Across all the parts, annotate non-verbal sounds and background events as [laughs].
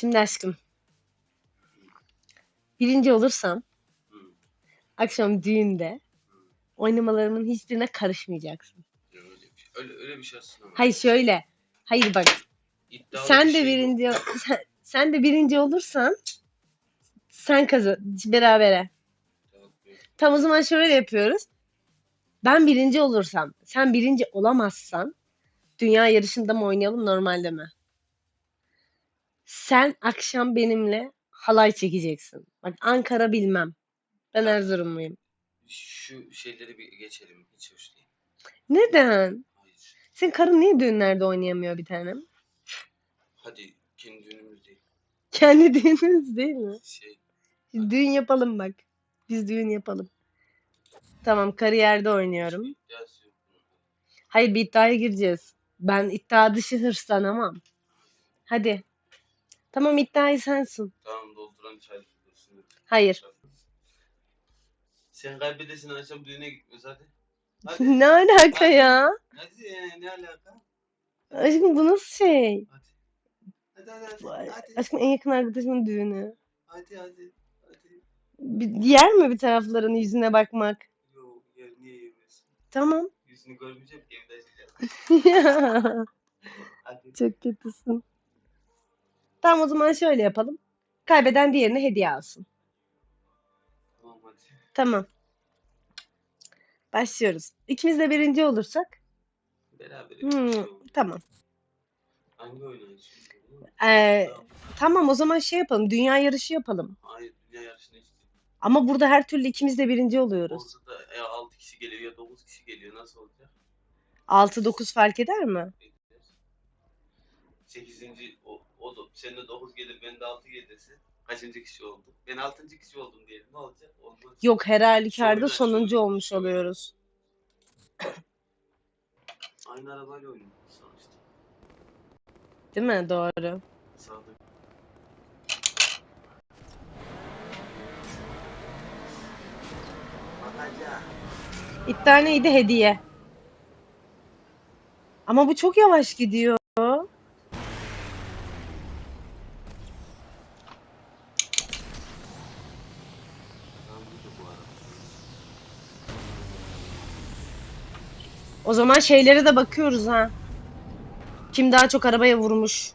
Şimdi aşkım. Birinci olursam Hı. akşam düğünde oynamalarımın hiçbirine karışmayacaksın. Ya öyle bir şey. Öyle, öyle bir şey aslında. Hayır şöyle. Hayır bak İddialı sen bir de şey bu. birinci sen, sen de birinci olursan sen kazan berabere. Tamam, evet. Tam o zaman şöyle yapıyoruz. Ben birinci olursam, sen birinci olamazsan dünya yarışında mı oynayalım normalde mi? Sen akşam benimle halay çekeceksin. Bak Ankara bilmem. Ben Erzurumluyum. Şu şeyleri bir geçelim. Hiç hoş değil. Neden? Hayır. Senin karın niye düğünlerde oynayamıyor bir tanem? Hadi kendi düğünümüz değil. Kendi [laughs] düğünümüz değil mi? Şey. Düğün yapalım bak. Biz düğün yapalım. Tamam kariyerde oynuyorum. iddiası yok bunun. Hayır bir iddiaya gireceğiz. Ben iddia dışı hırslanamam. Hadi. Tamam iddiayı sensin. Tamam dolduran çay dursun. Hayır. Sen kaybedesin akşam düğüne gitmiyoruz hadi. Hadi. [laughs] ne alaka ya? Hadi ya, ne alaka? Aşkım bu nasıl şey? Hadi. Hadi hadi hadi. Vay, Hadi Aşkım en yakın arkadaşımın düğünü. hadi. hadi. hadi. Bir, yer mi bir tarafların yüzüne bakmak? Yok ya niye yemiyorsun? Tamam. Yüzünü görmeyeceğim evde açacağım. [laughs] Hadi. Çok kötüsün. Tamam o zaman şöyle yapalım. Kaybeden diğerine hediye alsın. Tamam hadi. Tamam. Başlıyoruz. İkimiz de birinci olursak. Beraber. Hmm, tamam. Hangi oyunu? Ee, tamam o zaman şey yapalım. Dünya yarışı yapalım. Hayır dünya yarışına işte. Ama burada her türlü ikimiz de birinci oluyoruz. Orada da ya 6 kişi geliyor ya 9 kişi geliyor. Nasıl olacak? 6-9 fark eder mi? Bekliyoruz. 8. O, senin 9 gelir ben de 6 gelirse kaçıncı kişi oldum? Ben 6. kişi oldum diyelim. Ne olacak? Olmaz. Yok her halükarda sonuncu olmuş oluyoruz. [coughs] Aynı arabayla oynuyoruz sonuçta. Değil mi? Doğru. Sağda. Neydi? Hediye. Ama bu çok yavaş gidiyor. Tamam bu da bu araba. O zaman şeylere de bakıyoruz ha. Kim daha çok arabaya vurmuş?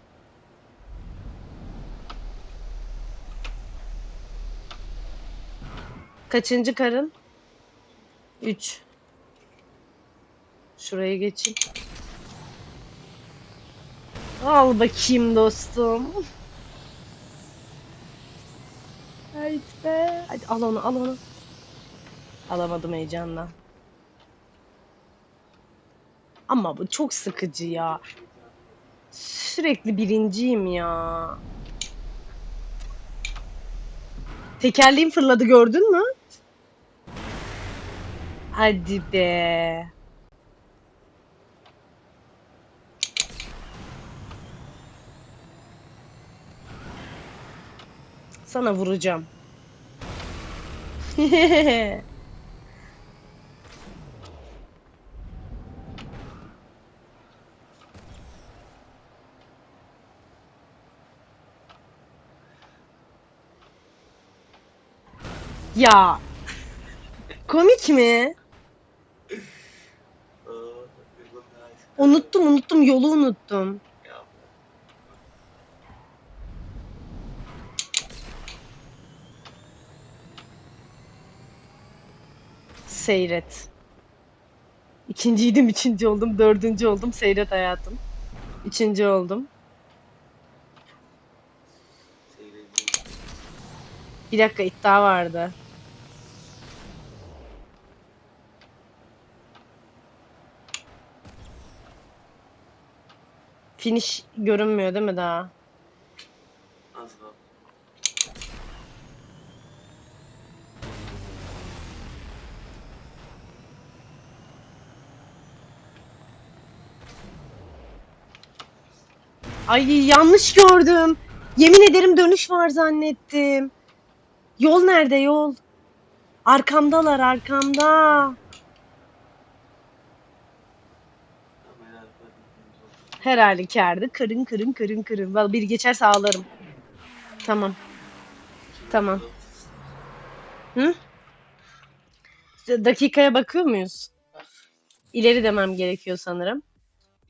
Kaçıncı karın? 3. Şuraya geçeyim. Al bakayım dostum. Haydi be. Hadi al onu al onu. Alamadım heyecanla. Ama bu çok sıkıcı ya. Sürekli birinciyim ya. Tekerleğim fırladı gördün mü? Hadi be. Sana vuracağım. [laughs] Ya. Komik mi? Unuttum unuttum yolu unuttum. Seyret. İkinciydim, üçüncü oldum, dördüncü oldum. Seyret hayatım. Üçüncü oldum. Bir dakika iddia vardı. Finish görünmüyor değil mi daha? Az kaldı. Ay yanlış gördüm. Yemin ederim dönüş var zannettim. Yol nerede yol? Arkamdalar arkamda. Her halükarda kırın kırın kırın kırın. Vallahi biri geçerse ağlarım. Tamam. Tamam. Hı? Dakikaya bakıyor muyuz? İleri demem gerekiyor sanırım.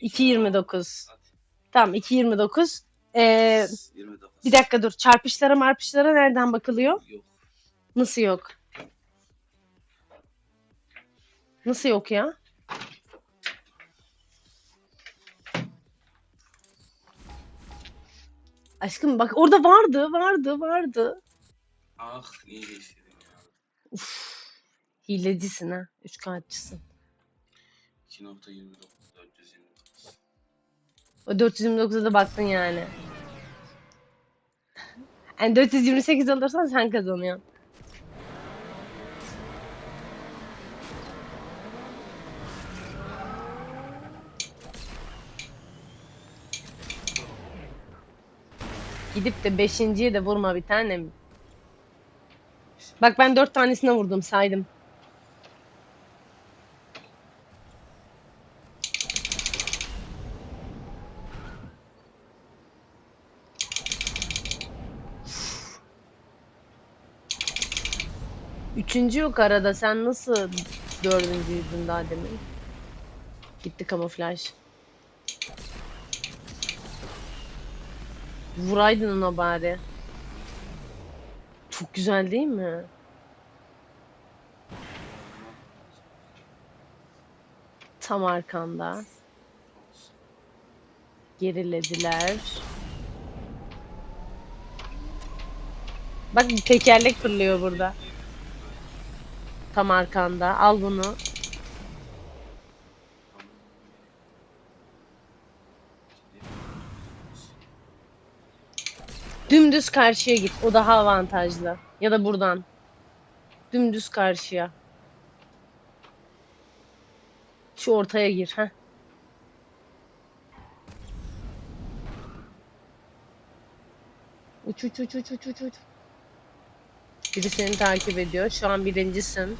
2.29. Hadi. Tamam 2.29. Ee, 29. bir dakika dur. Çarpışlara marpışlara nereden bakılıyor? Yok. Nasıl yok? Nasıl yok ya? Aşkım bak orada vardı, vardı, vardı. Ah iyi geçirdin ya. Uf, hilecisin ha. Üç kağıtçısın. 2.29 429. O 429'a da baktın yani. Yani 428 alırsan sen kazanıyorsun. Gidip de beşinciye de vurma bir tanem. Bak ben dört tanesine vurdum saydım. Üçüncü yok arada. Sen nasıl dördüncüydün daha demin? Gitti kamuflaj. Vuraydın ona bari. Çok güzel değil mi? Tam arkanda. Gerilediler. Bak tekerlek fırlıyor burada. Tam arkanda. Al bunu. Dümdüz karşıya git. O daha avantajlı. Ya da buradan. Dümdüz karşıya. Şu ortaya gir. Heh. Uç uç uç uç uç uç uç. Biri seni takip ediyor. Şu an birincisin.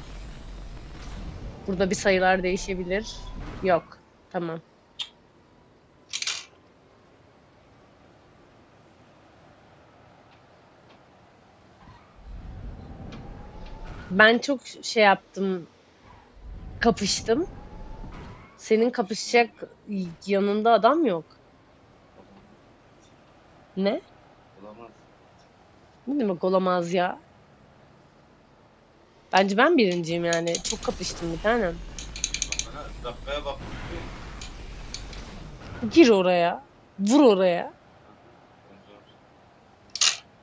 Burada bir sayılar değişebilir. Yok. Tamam. Ben çok şey yaptım. Kapıştım. Senin kapışacak yanında adam yok. Ne? Olamaz. Ne demek olamaz ya? Bence ben birinciyim yani. Çok kapıştım bir tanem. Dakikaya bak. Gir oraya. Vur oraya.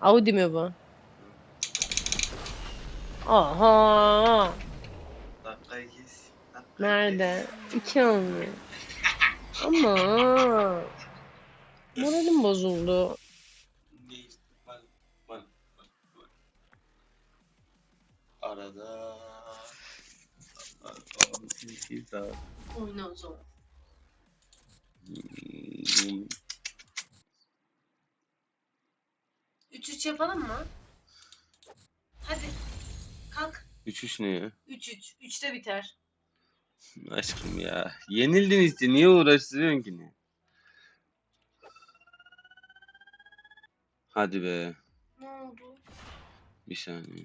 Audi mi bu? Aha. Dakikayı kes. Dakikayı Nerede? İki olmuyor. Ama moralim bozuldu. kes. Değil. Bak, bak, bak, bak. Arada. Oyna o zaman. Hmm, 3-3 yapalım mı? Hadi. Üç üç ne ya? 3-3. 3'te biter. Aşkım ya. Yenildin işte. Niye uğraştırıyorsun ki ne? Hadi be. Ne oldu? Bir saniye.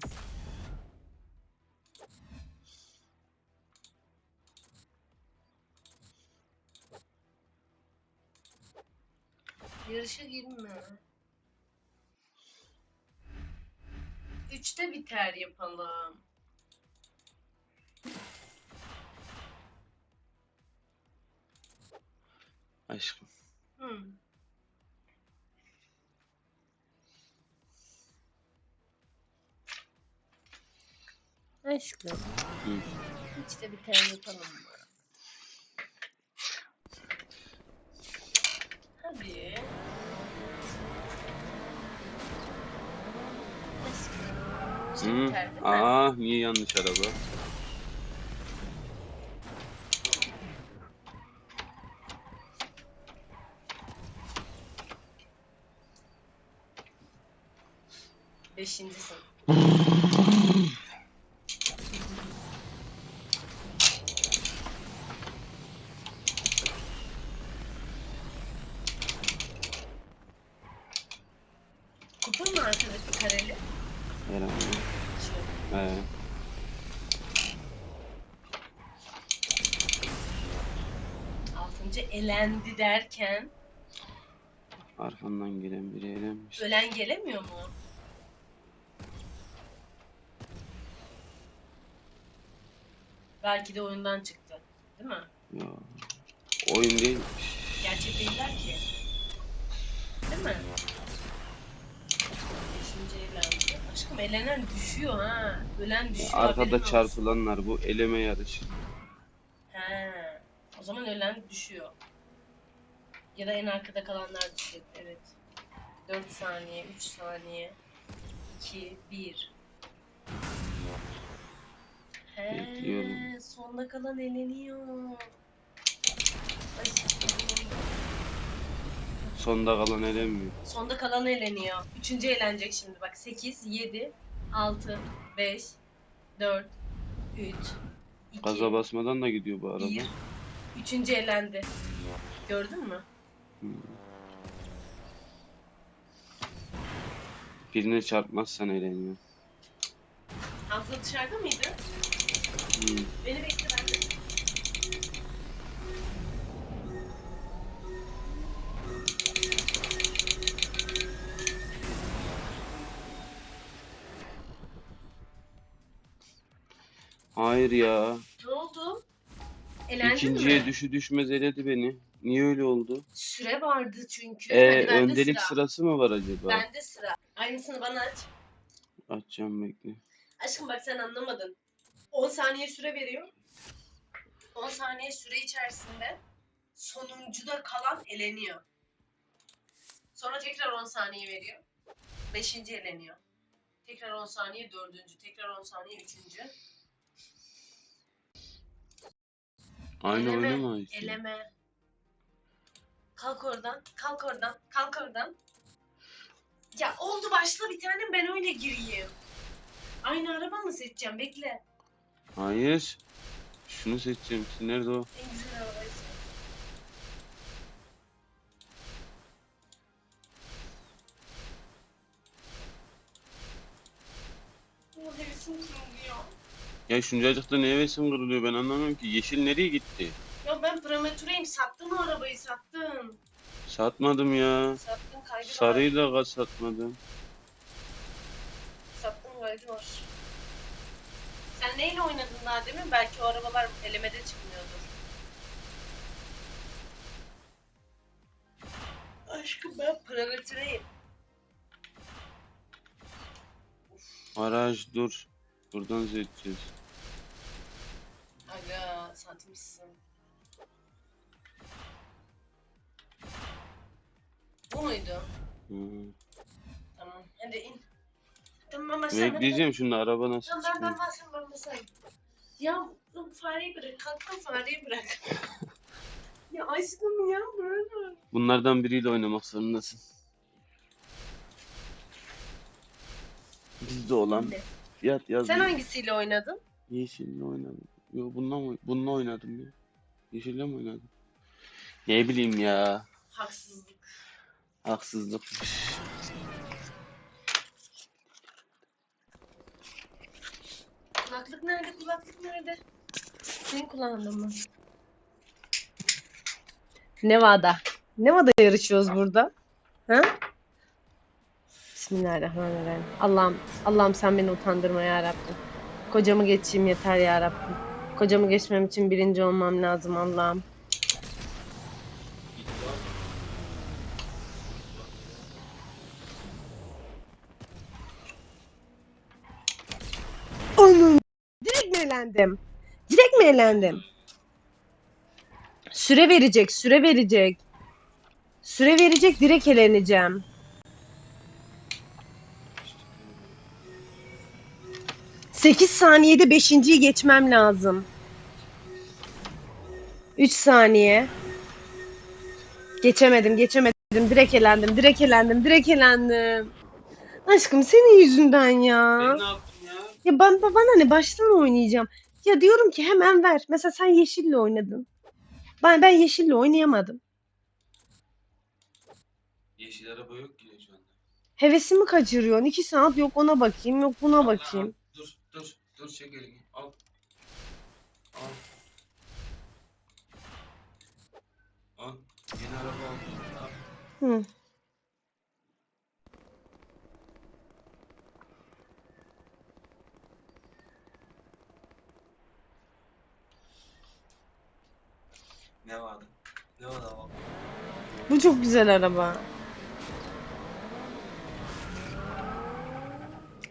Yarışa girme. 3'te biter yapalım. Aşkım. Hı. Aşkım. Hı. Hiç de biter yapalım mı? Hadi. Aşkım. Hı. Aa niye yanlış araba? Beşincisin. Kupon mu arkadaki kareli? Herhalde. Şu. He. Altıncı elendi derken Arkamdan gelen biri elenmiş. ölen gelemiyor mu? Belki de oyundan çıktı. Değil mi? Ya. Oyun değilmiş. Gerçek değiller ki. Değil mi? Beşinci elendi. Aşkım elenen düşüyor ha. Ölen düşüyor. haberin Arkada olsun. çarpılanlar bu eleme yarışı. He. O zaman ölen düşüyor. Ya da en arkada kalanlar düşecek. Evet. 4 saniye, 3 saniye. 2, 1. He, Bekliyorum. sonda kalan eleniyor. Ay, Sonda kalan elenmiyor. sonda kalan eleniyor. Üçüncü eğlenecek şimdi bak. 8, 7, 6, 5, 4, 3, 2, Gaza basmadan da gidiyor bu araba. Bir. Üçüncü elendi. Gördün mü? Birine çarpmazsan eleniyor. Hamza dışarıda mıydı? Hmm. Beni bekle ben de. Hayır ya. Ne oldu? Elendin İkinciye mi? düşü düşmez eledi beni. Niye öyle oldu? Süre vardı çünkü. Ee, bende öndelik sıra. sırası mı var acaba? Bende sıra. Aynısını bana aç. Açacağım bekle. Aşkım bak sen anlamadın. 10 saniye süre veriyor. 10 saniye süre içerisinde sonuncuda kalan eleniyor. Sonra tekrar 10 saniye veriyor. Beşinci eleniyor. Tekrar 10 saniye dördüncü. Tekrar 10 saniye üçüncü. Aynı Eleme, oyunu mu Ayşe? Eleme. Kalk oradan. Kalk oradan. Kalk oradan. Ya oldu başla bir tanem ben öyle gireyim. Aynı araba mı seçeceğim? Bekle. Hayır. Şunu seçeceğim. Nerede o? Ya şuncacıkta ne hevesim kırılıyor ben anlamıyorum ki. Yeşil nereye gitti? Ya ben prematüreyim. Sattın o arabayı sattın. Satmadım ya. Sattın kaydı var. Sarıyı da satmadım. Sattın kaydı var. Sen neyle oynadın daha demin? Belki o arabalar elemede çıkmıyordur. Aşkım ben prematüreyim. Araj dur. Buradan seçeceğiz. Aga satmışsın. Bu muydu? Hı. Tamam. Hadi in. Ben basayım. Bekleyeceğim şimdi araba nasıl Tamam ben, çıkıyor. ben basayım ben basayım. Ya dur, fareyi bırak. Kalktım fareyi bırak. [laughs] ya aşkım ya böyle. Bunlardan biriyle oynamak zorundasın. Bizde olan fiyat yaz. Sen hangisiyle oynadın? Yeşille oynadım. Yo bununla mı? Bununla oynadım ya. Yeşille mi oynadım? Ne bileyim ya. Haksızlık. Haksızlıkmış. Kulaklık nerede? Kulaklık nerede? Senin kulağında mı? Nevada. Nevada yarışıyoruz burada. Ha? Bismillahirrahmanirrahim. Allah'ım, Allah'ım sen beni utandırma ya Rabbim. Kocamı geçeyim yeter ya Rabbim. Kocamı geçmem için birinci olmam lazım Allah'ım. Onun direkt mi elendim? Direkt mi elendim? Süre verecek, süre verecek. Süre verecek, direkt eleneceğim. Sekiz saniyede beşinciyi geçmem lazım. Üç saniye. Geçemedim, geçemedim. Direkt elendim, direkt elendim, direkt elendim. Aşkım senin yüzünden ya. Ben ne yaptım ya? Ya ben bana ne baştan oynayacağım. Ya diyorum ki hemen ver. Mesela sen yeşille oynadın. Ben ben yeşille oynayamadım. Yeşil araba yok ki şu anda. Hevesimi kaçırıyorsun. İki saat yok ona bakayım yok buna bakayım. Dur dur dur çek elini. Al. Al. Al. Yeni araba aldım. Al. Hı. Ne vardı? Ne var ama? Bu çok güzel araba.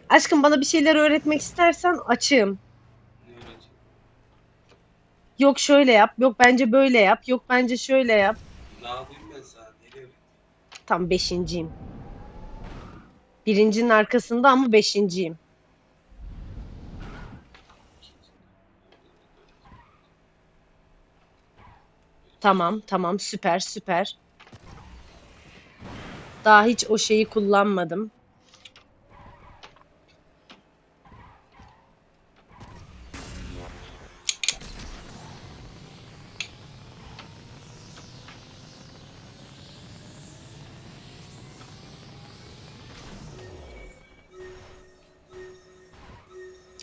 Aşkım bana bir şeyler öğretmek istersen açığım. Yok şöyle yap, yok bence böyle yap, yok bence şöyle yap. Ne yapayım ben sana? Nereye? Tam beşinciyim. Birincinin arkasında ama beşinciyim. Tamam, tamam, süper, süper. Daha hiç o şeyi kullanmadım.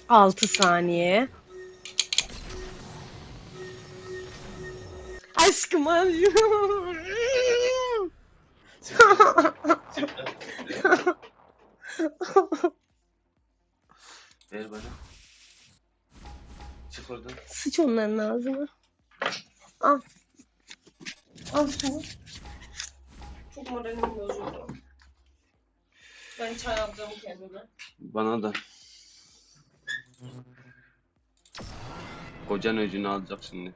Altı saniye. Aşkım. Ver bana. Çık oradan. Sıç onların ağzına. Al. Al şunu. Çok moralim bozuldu. Ben çay alacağım kendime. Bana da. Kocan öcünü alacak şimdi.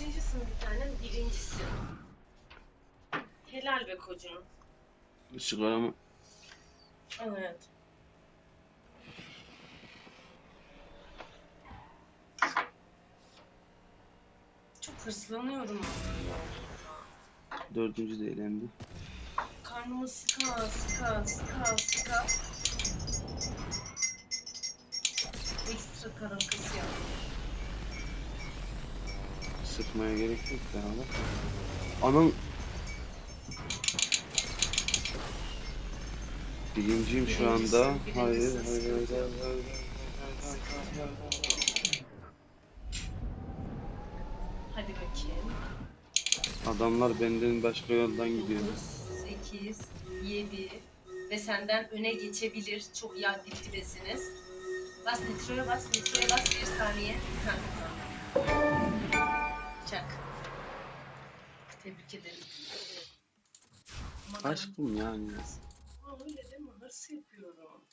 Kaçıncısın bir tanem? Birincisin. Helal be kocam. Sigaramı Evet. Çok hırslanıyorum ama. dördüncü de elendi. Karnımı sıka sıka sıka sıka. Ekstra karın kası yap. Sıkmaya gerek yok da. Anam Birinciyim şu anda. Hayır, hayır, hayır, hayır, hayır. Hadi bakayım. Adamlar benden başka yoldan gidiyor. 8, 7 ve senden öne geçebilir. Çok iyi aktifidesiniz. Bas nitroya bas, nitroya bas bir saniye. Ha, Tebrik ederim. Ama Aşkım yani. Ama öyle deme, hırs yapıyorum.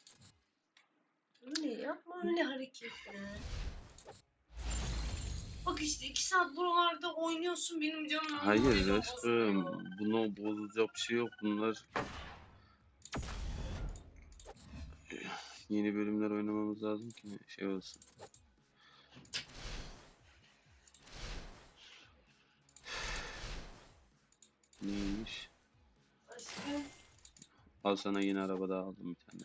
Öyle yapma öyle hareketler. Bak işte iki saat buralarda oynuyorsun benim canım. Hayır moralim aşkım. bozuluyor. Buna bozacak bir şey yok. Bunlar yeni bölümler oynamamız lazım ki şey olsun. Neymiş? Aşkım. Al sana yeni araba daha aldım bir tane.